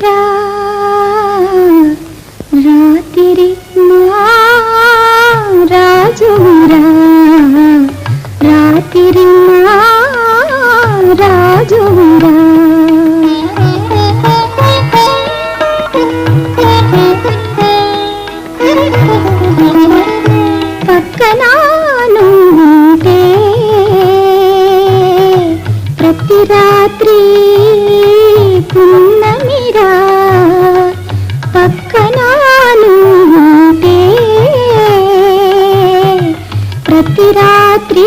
రా. రాజురా రాతిరి రాజురా పక్కనా ప్రతి రాత్రి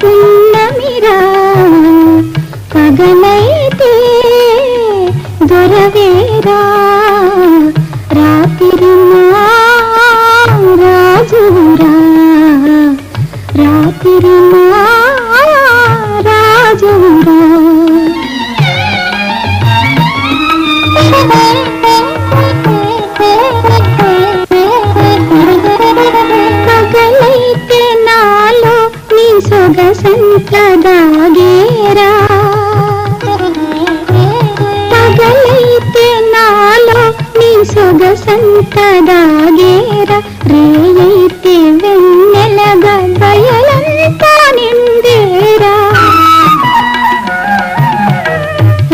పున్నమిరా పగలైతే దొరవేరా. రాత్రి రాజురా. రాత్రి సొగసంత దాగేరా రేయైతే వెన్నెలగా బయలంతా నిండేరా.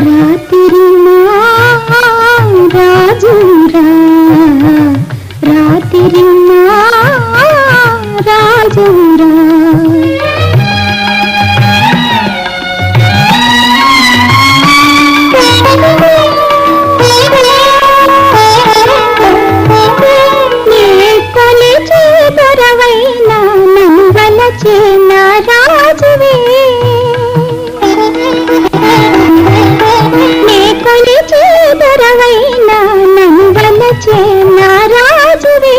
రాత్రి మా రాజురా నన్వలచే నా రాజువే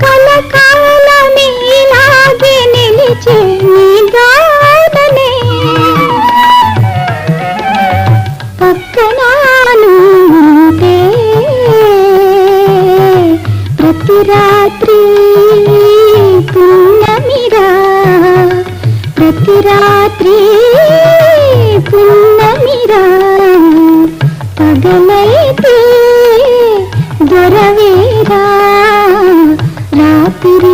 కలకాలమే ఇలాగే నిలిచే నీ గాననే పక్కనాను ఉంటే ప్రతి రాత్రి పున్నమిరా ప్రతి రాత్రి పున్నమిరా పగలైతే దొరవేరా రాత్రి